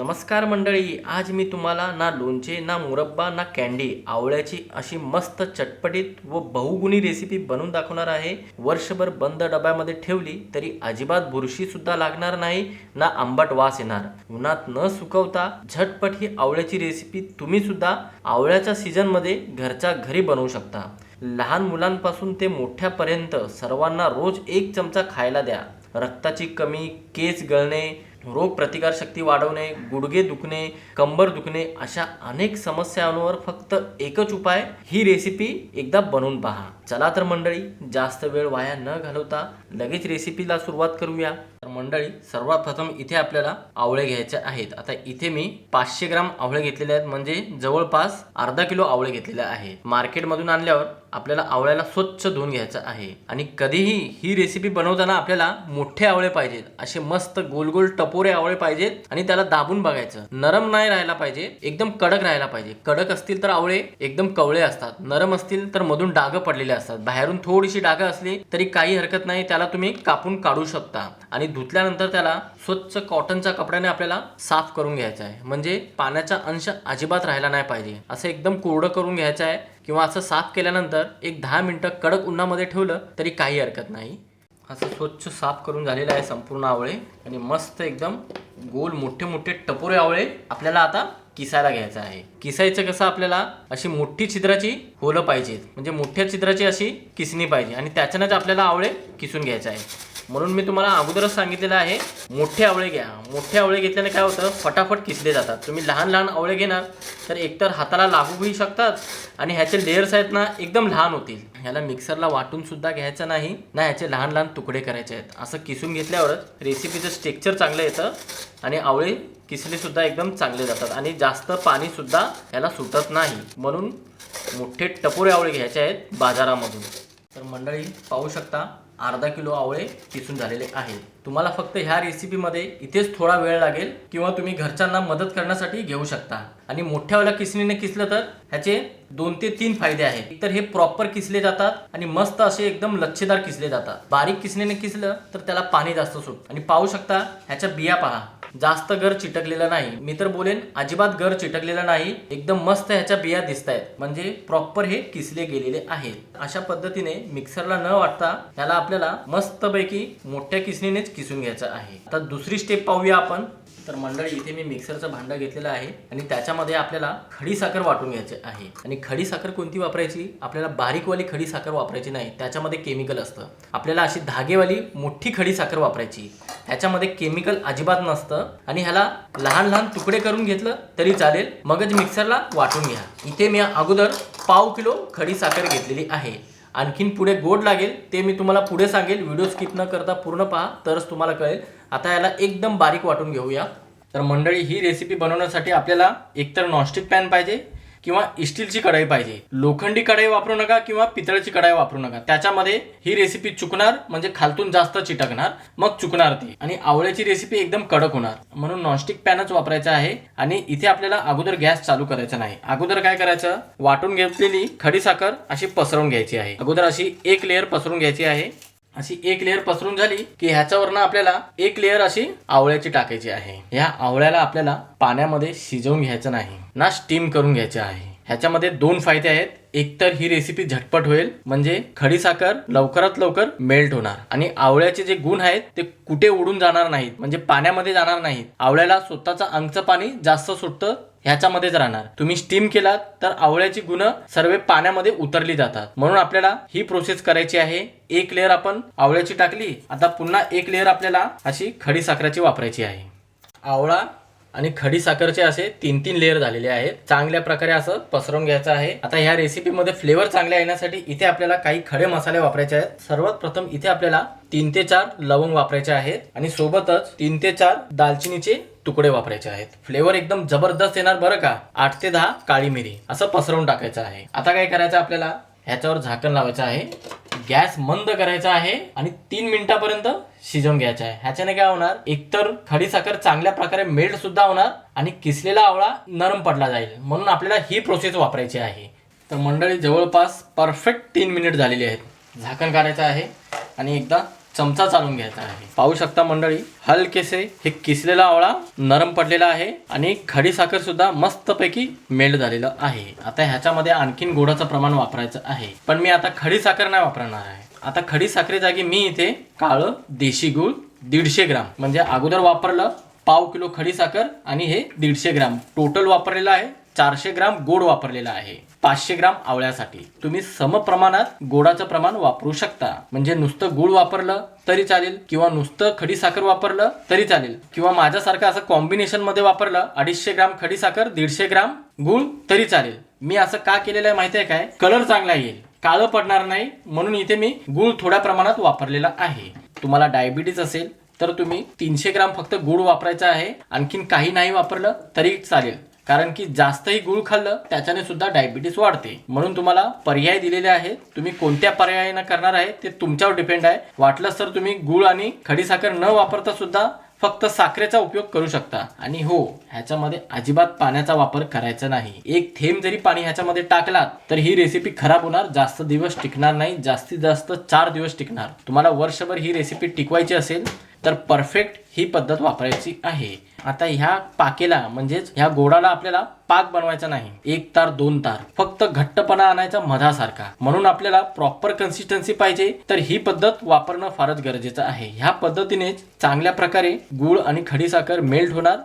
नमस्कार मंडळी आज मी तुम्हाला ना लोणचे ना मुरब्बा ना कॅन्डी आवळ्याची अशी मस्त चटपटीत व बहुगुणी रेसिपी बनवून दाखवणार आहे. वर्षभर बंद डब्यामध्ये ठेवली तरी अजिबात बुरशी सुद्धा लागणार नाही ना आंबट वास येणार. उन्हात न सुकवता झटपट ही आवळ्याची रेसिपी तुम्ही सुद्धा आवळ्याच्या सीझनमध्ये घरच्या घरी बनवू शकता. लहान मुलांपासून ते मोठ्यापर्यंत सर्वांना रोज एक चमचा खायला द्या. रक्ताची कमी केस गळणे रोगप्रतिकारशक्ती वाढवणे गुडघे दुखणे कंबर दुखणे अशा अनेक समस्यांवर फक्त एकच उपाय ही रेसिपी एकदा बनवून पहा. चला तर मंडळी जास्त वेळ वाया न घालवता लगेच रेसिपीला सुरुवात करूया. तर मंडळी सर्वात प्रथम इथे आपल्याला आवळे घ्यायचे आहेत. आता इथे मी पाचशे ग्राम आवळे घेतलेले आहेत. म्हणजे जवळपास अर्धा किलो आवळे घेतलेले आहेत. मार्केटमधून आणल्यावर आपल्याला आवळ्याला स्वच्छ धुवून घ्यायचं आहे. आणि कधीही ही रेसिपी बनवताना आपल्याला मोठे आवळे पाहिजेत. असे मस्त गोल गोल टपोरे आवळे पाहिजेत आणि त्याला दाबून बघायचं. नरम नाही राहायला पाहिजे एकदम कडक राहायला पाहिजे. कडक असतील तर आवळे एकदम कवळे असतात. नरम असतील तर मधून डाग पडलेले असतात. बाहेरून थोडीशी डाग असली तरी काही हरकत नाही त्याला तुम्ही कापून काढू शकता. आणि धुतल्यानंतर त्याला स्वच्छ कॉटनच्या कपड्याने आपल्याला साफ करून घ्यायचं आहे. म्हणजे पाण्याचा अंश अजिबात राहायला नाही पाहिजे. असं एकदम कोरडं करून घ्यायचं आहे. किंवा असं साफ केल्यानंतर एक दहा मिनटं कडक उन्हामध्ये ठेवलं तरी काही हरकत नाही. असं स्वच्छ साफ करून झालेलं आहे संपूर्ण आवळे आणि मस्त एकदम गोल मोठे मोठे टपोरे आवळे आपल्याला आता किसायला घ्यायचं आहे. किसायचं कसं आपल्याला? अशी मोठी छिद्राची होलं पाहिजेत. म्हणजे मोठ्या छिद्राची अशी किसणी पाहिजे आणि त्याच्यानंच आपल्याला आवळे किसून घ्यायचं आहे म्हणून मी तुम्हाला अगोदरच सांगितलेलं आहे मोठे आवळे घ्या. मोठे आवळे घेतल्याने काय होतं? फटाफट किसले जातात. तुम्ही लहान लहान आवळे घेणार तर एकतर हाताला लागूही शकतात आणि ह्याचे लेअर्स आहेत ना एकदम लहान होतील. ह्याला मिक्सरला वाटून सुद्धा घ्यायचं नाही ना ह्याचे लहान लहान तुकडे करायचे आहेत. असं किसून घेतल्यावरच रेसिपीचं स्ट्रेक्चर चांगलं येतं आणि आवळे किसले सुद्धा एकदम चांगले जातात आणि जास्त पाणी सुद्धा ह्याला सुटत नाही. म्हणून मोठे टपोरे आवळे घ्यायचे आहेत बाजारामधून. तर मंडळी पाहू शकता अर्धा किलो आवळे किसून झालेले आहेत. तुम्हाला फक्त ह्या रेसिपीमध्ये इथेच थोडा वेळ लागेल किंवा तुम्ही घरच्यांना मदत करण्यासाठी घेऊ शकता. आणि मोठ्यावाल्या किसणीने किसलं तर ह्याचे दोन ते तीन फायदे आहेत. तर हे प्रॉपर किसले जातात आणि मस्त असे एकदम लच्छेदार किसले जातात. बारीक किसणीने किसलं तर त्याला पाणी जास्त सुट. आणि पाहू शकता ह्याच्या बिया पहा. जास्त गर चिटकलेला नाही. मी तर बोलेन अजिबात गर चिटकलेला नाही. एकदम मस्त ह्याच्या बिया दिसत आहेत म्हणजे प्रॉपर हे किसले गेलेले आहेत. अशा पद्धतीने मिक्सरला न वाटता ह्याला आपल्याला मस्तपैकी मोठ्या किसणीनेच किसून घ्यायचं आहे. आता दुसरी स्टेप पाहूया आपण. तर मंडळी इथे मी मिक्सरचं भांडं घेतलेलं आहे आणि त्याच्यामध्ये आपल्याला खडी साखर वाटून घ्यायचे आहे. आणि खडी साखर कोणती वापरायची? आपल्याला बारीकवाली खडी साखर वापरायची नाही. त्याच्यामध्ये केमिकल असतं. आपल्याला अशी धागेवाली मोठी खडी साखर वापरायची. ह्याच्यामध्ये केमिकल अजिबात नसतं. आणि ह्याला लहान लहान तुकडे करून घेतलं तरी चालेल. मगच मिक्सरला वाटून घ्या. इथे मी अगोदर पाव किलो खडी साखर घेतलेली आहे. आणखीन पुढे गोड लागेल ते मी तुम्हाला पुढे सांगेल. व्हिडिओ स्किप न करता पूर्ण पहा तरच तुम्हाला कळेल. आता याला एकदम बारीक वाटून घेऊया. तर मंडळी ही रेसिपी बनवण्यासाठी आपल्याला एकतर नॉनस्टिक पॅन पाहिजे किंवा स्टीलची कढाई पाहिजे. लोखंडी कढाई वापरू नका किंवा पितळची कढाई वापरू नका. त्याच्यामध्ये ही रेसिपी चुकणार म्हणजे खालतून जास्त चिटकणार मग चुकणार ती. आणि आवळ्याची रेसिपी एकदम कडक होणार. म्हणून नॉनस्टिक पॅनच वापरायचा आहे आणि इथे आपल्याला अगोदर गॅस चालू करायचा नाही. अगोदर काय करायचं? वाटून घेतलेली खडी साखर अशी पसरवून घ्यायची आहे. अगोदर अशी एक लेअर पसरून घ्यायची आहे. अशी एक लेअर पसरून झाली की ह्याच्यावरनं आपल्याला एक लेअर अशी आवळ्याची टाकायची आहे. ह्या आवळ्याला आपल्याला पाण्यामध्ये शिजवून घ्यायचं नाही. ना स्टीम करून घ्यायचं आहे. ह्याच्यामध्ये दोन फायदे आहेत. एकतर ही रेसिपी झटपट होईल. म्हणजे खडी साखर लवकरात लवकर मेल्ट होणार. आणि आवळ्याचे जे गुण आहेत ते कुठे उडून जाणार नाहीत. म्हणजे पाण्यामध्ये जाणार नाहीत. आवळ्याला स्वतःचं अंगचं पाणी जास्त सुटतं ह्याच्यामध्येच राहणार. तुम्ही स्टीम केलात तर आवळ्याची गुण सर्व पाण्यामध्ये उतरली जातात. म्हणून आपल्याला ही प्रोसेस करायची आहे. एक लेअर आपण आवळ्याची टाकली. आता पुन्हा एक लेअर आपल्याला अशी खडी साखराची वापरायची आहे. आवळा आणि खडी साखरचे असे तीन तीन लेअर झालेले आहेत. चांगल्या प्रकारे असं पसरवून घ्यायचं आहे. आता ह्या रेसिपीमध्ये फ्लेवर चांगले येण्यासाठी इथे आपल्याला काही खडे मसाले वापरायचे आहेत. सर्वात प्रथम इथे आपल्याला तीन ते चार लवंग वापरायचे आहेत आणि सोबतच तीन ते चार दालचिनीचे तुकडे वापरायचे आहेत. फ्लेवर एकदम जबरदस्त येणार बरं का? आठ ते दहा काळी मिरी. असं पसरवून टाकायचं आहे. आता काय करायचं आपल्याला? ह्याच्यावर झाकण लावायचं आहे. गॅस मंद करायचा आहे आणि तीन मिनिटापर्यंत शिजवून घ्यायचं आहे. ह्याच्याने काय होणार? एकतर खडी साखर चांगल्या प्रकारे मेल्ट सुद्धा होणार आणि किसलेला आवळा नरम पडला जाईल. म्हणून आपल्याला ही प्रोसेस वापरायची आहे. तर मंडळी जवळपास परफेक्ट तीन मिनिट झालेली आहेत. झाकण काढायचं आहे आणि एकदा चमचा चालून घ्यायचा आहे. पाहू शकता मंडळी हलकेसे हे किसलेला आवळा नरम पडलेला आहे आणि खडी साखर सुद्धा मस्तपैकी मेल्ट झालेलं आहे. आता ह्याच्यामध्ये आणखीन गोडाचं प्रमाण वापरायचं आहे. पण मी आता खडी साखर नाही वापरणार आहे. आता खडी साखरे जागी मी इथे काळं देशी गूळ दीडशे ग्राम म्हणजे अगोदर वापरलं पाव किलो खडी साखर आणि हे दीडशे ग्राम. टोटल वापरलेलं आहे चारशे ग्राम गोड वापरलेला आहे. पाचशे ग्राम आवळ्यासाठी. तुम्ही सम प्रमाणात गोडाचं प्रमाण वापरू शकता. म्हणजे नुसतं गुळ वापरलं तरी चालेल किंवा नुसतं खडी साखर वापरलं तरी चालेल. किंवा माझ्यासारखं असं कॉम्बिनेशनमध्ये वापरलं अडीचशे ग्राम खडी साखर दीडशे ग्राम गुळ तरी चालेल. मी असं का केलेलं आहे माहिती आहे काय? कलर चांगला येईल. काळं पडणार नाही. म्हणून इथे मी गुळ थोड्या प्रमाणात वापरलेला आहे. तुम्हाला डायबिटीज असेल तर तुम्ही तीनशे ग्राम फक्त गुळ वापरायचा आहे. आणखीन काही नाही वापरलं तरी चालेल. कारण की जास्तही गुळ खाल्लं त्याच्याने सुद्धा डायबिटीस वाढते. म्हणून तुम्हाला पर्याय दिलेले आहेत. तुम्ही कोणत्या पर्यायानं करणार आहे ते तुमच्यावर डिपेंड आहे. वाटलंच तर तुम्ही गुळ आणि खडीसाखर न वापरता सुद्धा फक्त साखरेचा उपयोग करू शकता. आणि हो ह्याच्यामध्ये अजिबात पाण्याचा वापर करायचा नाही. एक थेंब जरी पाणी ह्याच्यामध्ये टाकलात तर ही रेसिपी खराब होणार जास्त दिवस टिकणार नाही जास्तीत जास्त चार दिवस टिकणार. तुम्हाला वर्षभर ही रेसिपी टिकवायची असेल तर परफेक्ट ही पद्धत वापरायची आहे. आता ह्या पाकेला म्हणजेच ह्या गोडाला आपल्याला पाक बनवायचा नाही. एक तार दोन तार. फक्त घट्टपणा आणायचा मधासारखा. म्हणून आपल्याला प्रॉपर कन्सिस्टन्सी पाहिजे. तर ही पद्धत वापरणं फारच गरजेचं आहे. ह्या पद्धतीने चांगल्या प्रकारे गुळ आणि खडीसाखर मेल्ट होणार.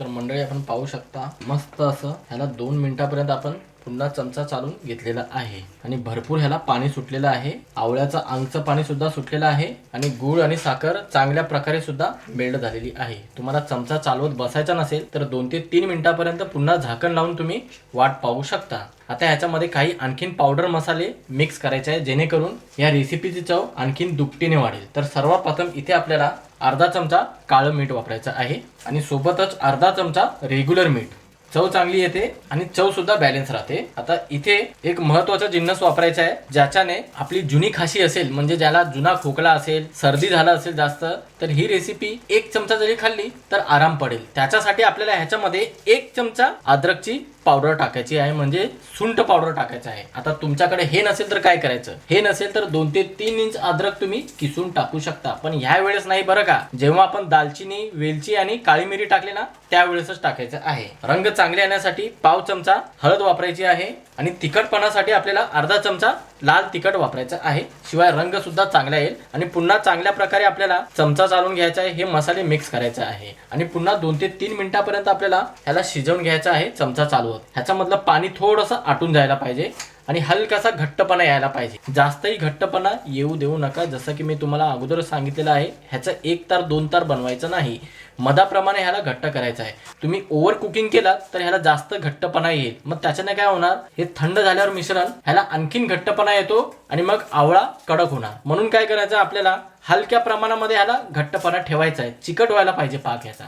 तर मंडळी आपण पाहू शकता मस्त असं ह्याला दोन मिनिटापर्यंत आपण पुन्हा चमचा चालून घेतलेला आहे. आणि भरपूर ह्याला पाणी सुटलेलं आहे. आवळ्याचं आंगचं पाणी सुद्धा सुटलेलं आहे. आणि गूळ आणि साखर चांगल्या प्रकारे सुद्धा मेल्ड झालेली आहे. तुम्हाला चमचा चालवत बसायचा नसेल तर दोन ते तीन मिनिटापर्यंत पुन्हा झाकण लावून तुम्ही वाट पाहू शकता. आता ह्याच्यामध्ये काही आणखीन पावडर मसाले मिक्स करायचे आहे जेणेकरून या रेसिपीची चव आणखीन दुपटीने वाढेल. तर सर्वप्रथम इथे आपल्याला अर्धा चमचा काळं मीठ वापरायचं आहे. आणि सोबतच अर्धा चमचा रेग्युलर मीठ. चव चांगली येते आणि चव सुद्धा बॅलन्स राहते. आता इथे एक महत्त्वाचा जिन्नस वापरायचा आहे ज्याच्याने आपली जुनी खाशी असेल म्हणजे ज्याला जुना खोकला असेल सर्दी झाला असेल जास्त तर ही रेसिपी एक चमचा जरी खाल्ली तर आराम पडेल. त्याच्यासाठी आपल्याला ह्याच्यामध्ये एक चमचा अद्रकची पावडर टाकायची आहे म्हणजे सुंठ पावडर टाकायचं आहे. आता तुमच्याकडे हे नसेल तर काय करायचं? हे नसेल तर दोन ते तीन इंच अद्रक तुम्ही किसून टाकू शकता. पण ह्या वेळेस नाही बरं का? जेव्हा आपण दालचिनी वेलची आणि काळी मिरी टाकली ना त्यावेळेसच टाकायचं आहे. रंग चांगले येण्यासाठी पाव चमचा हळद वापरायची आहे आणि तिखटपणासाठी आपल्याला अर्धा चमचा लाल तिखट वापरायचं आहे. शिवाय रंग सुद्धा चांगला येईल. आणि पुन्हा चांगल्या प्रकारे आपल्याला चमचा चालून घ्यायचा आहे. हे मसाले मिक्स करायचे आहे. आणि पुन्हा दोन ते तीन मिनिटापर्यंत आपल्याला ह्याला शिजवून घ्यायचं आहे. चमचा चालवत ह्याच्यामधलं पाणी थोडंसं आटून जायला पाहिजे. आणि हलकासा घट्टपणा यायला पाहिजे. जास्तही घट्टपणा येऊ देऊ नका. जसं की मी तुम्हाला अगोदर सांगितलेलं आहे ह्याचं एक तार दोन तार बनवायचं नाही. मधाप्रमाणे ह्याला घट्ट करायचं आहे. तुम्ही ओव्हर कुकिंग केला तर ह्याला जास्त घट्टपणा येईल. मग त्याच्याने काय होणार? हे थंड झाल्यावर मिश्रण ह्याला आणखीन घट्टपणा येतो आणि मग आवळा कडक होणार. म्हणून काय करायचं आपल्याला? हलक्या प्रमाणामध्ये ह्याला घट्टपणा ठेवायचा आहे. चिकट व्हायला पाहिजे पाक ह्याचा.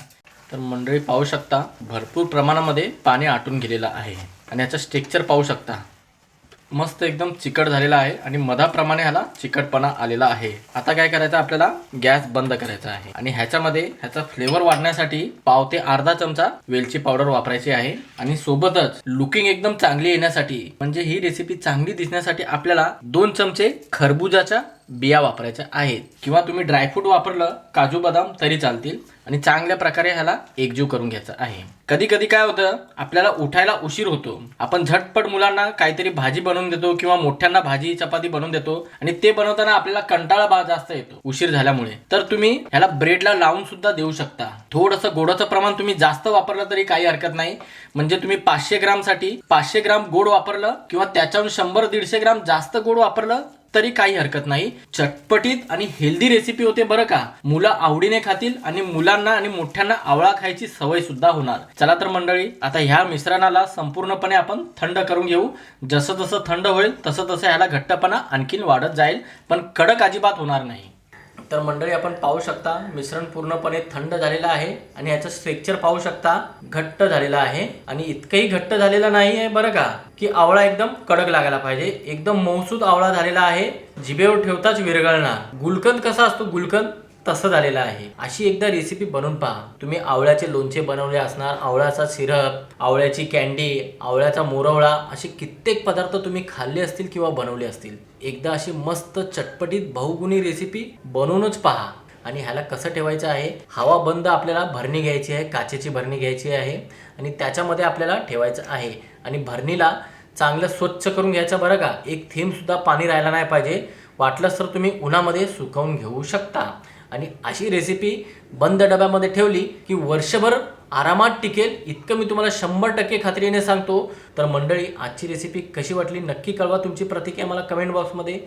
तर मंडळी पाहू शकता भरपूर प्रमाणामध्ये पाणी आटून गेलेलं आहे. आणि याचं स्ट्रक्चर पाहू शकता. मस्त एकदम चिकट झालेला आहे आणि मधाप्रमाणे ह्याला चिकटपणा आलेला आहे. आता काय करायचं आपल्याला? गॅस बंद करायचा आहे. आणि ह्याच्यामध्ये ह्याचा फ्लेवर वाढण्यासाठी पाव ते अर्धा चमचा वेलची पावडर वापरायची आहे. आणि सोबतच लुकिंग एकदम चांगली येण्यासाठी म्हणजे ही रेसिपी चांगली दिसण्यासाठी आपल्याला दोन चमचे खरबुजाच्या बिया वापरायच्या आहेत. किंवा तुम्ही ड्रायफ्रूट वापरलं काजू बदाम तरी चालतील. आणि चांगल्या प्रकारे ह्याला एकजीव करून घ्यायचं आहे. कधी कधी काय होतं आपल्याला उठायला उशीर होतो. आपण झटपट मुलांना काहीतरी भाजी बनवून देतो किंवा मोठ्यांना भाजी चपाती बनवून देतो आणि ते बनवताना आपल्याला कंटाळा बा जास्त येतो उशीर झाल्यामुळे. तर तुम्ही ह्याला ब्रेडला लावून सुद्धा देऊ शकता. थोडंसं गोडाचं प्रमाण तुम्ही जास्त वापरलं तरी काही हरकत नाही. म्हणजे तुम्ही पाचशे ग्रामसाठी पाचशे ग्राम गोड वापरलं किंवा त्याच्याहून शंभर दीडशे ग्राम जास्त गोड वापरलं तरी काही हरकत नाही. चटपटीत आणि हेल्दी रेसिपी होते बरं का. मुलं आवडीने खातील आणि मुलांना आणि मोठ्यांना आवळा खायची सवय सुद्धा होणार. चला तर मंडळी आता ह्या मिश्रणाला संपूर्णपणे आपण थंड करून घेऊ. जसं जसं थंड होईल तसं तसं ह्याला घट्टपणा आणखीन वाढत जाईल. पण कडक अजिबात होणार नाही. तर मंडळी आपण पाहू शकता मिश्रण पूर्णपणे थंड झालेलं आहे आणि याचं स्ट्रेक्चर पाहू शकता घट्ट झालेलं आहे. आणि इतकंही घट्ट झालेलं नाही आहे बरं का की आवळा एकदम कडक लागायला पाहिजे. एकदम मौसूद आवळा झालेला आहे. जिभेवर ठेवताच विरगळणार गुलकंद कसा असतो? गुलकंद तसं झालेलं आहे. अशी एकदा रेसिपी बनवून पहा. तुम्ही आवळ्याचे लोणचे बनवले असणार आवळ्याचा सिरप आवळ्याची कॅन्डी आवळ्याचा मोरवळा असे कित्येक पदार्थ तुम्ही खाल्ले असतील किंवा बनवले असतील. एकदा अशी मस्त चटपटीत बहुगुणी रेसिपी बनवूनच पहा. आणि ह्याला कसं ठेवायचं आहे? हवा बंद आपल्याला भरणी घ्यायची आहे काचेची भरणी घ्यायची आहे आणि त्याच्यामध्ये आपल्याला ठेवायचं आहे. आणि भरणीला चांगलं स्वच्छ करून घ्यायचं बरं का? एक थेंबसुद्धा पाणी राहायला नाही पाहिजे. वाटलंच तर तुम्ही उन्हामध्ये सुकवून घेऊ शकता. आणि अशी रेसिपी बंद डब्यामध्ये ठेवली की वर्षभर आरामात टिकेल. इतकं मी तुम्हाला शंभर टक्के खात्रीने सांगतो. तर मंडळी आजची रेसिपी कशी वाटली? नक्की कळवा तुमची प्रतिक्रिया मला कमेंट बॉक्समध्ये